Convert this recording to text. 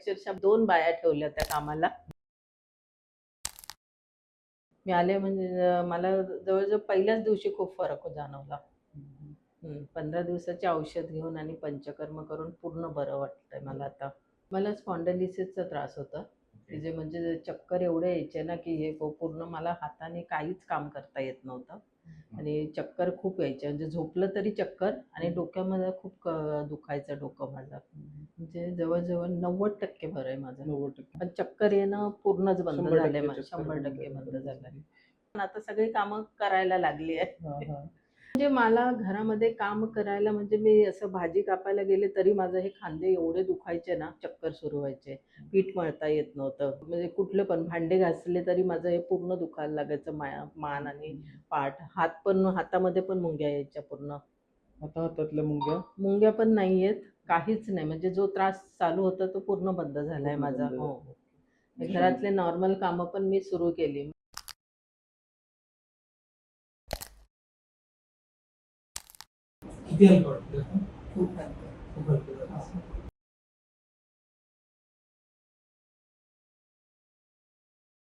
अक्षरशः दोन बाया ठेवल्या त्या कामाला. मी आले म्हणजे मला जवळजवळ पहिल्याच दिवशी खूप फरक जाणवला. पंधरा दिवसाचे औषध घेऊन आणि पंचकर्म करून पूर्ण बरं वाटतंय मला आता. मला स्पॉन्डलिसिसचा त्रास होता. की जे म्हणजे चक्कर एवढे यायचे ना की हे पूर्ण मला हाताने काहीच काम करता येत नव्हतं. आणि चक्कर खूप यायचे. म्हणजे झोपलं तरी चक्कर आणि डोक्यामध्ये खूप दुखायचं डोकं माझं. म्हणजे जवळजवळ नव्वद टक्के बरं आहे माझं. नव्वद टक्के. पण चक्कर येणं पूर्णच बंद झालंय शंभर टक्के. बंद झालंय. पण आता सगळी कामं करायला लागली आहे. म्हणजे मला घरामध्ये काम करायला म्हणजे मी असं भाजी कापायला गेले तरी माझं हे खांदे एवढे दुखायचे ना चक्कर सुरू व्हायचे. पीठ मळता येत नव्हतं. म्हणजे कुठलं पण भांडे घासले तरी माझं हे पूर्ण दुखायला लागायचं माया मान आणि पाठ. हात पण हातामध्ये पण मुंग्या यायच्या पूर्ण. आता हातातल्या मुंग्या? मुंग्या पण नाही येत काहीच नाही. म्हणजे जो त्रास चालू होता तो पूर्ण बंद झालाय माझा. हो. घरातले नॉर्मल कामं पण मी सुरू केली. किती हलकं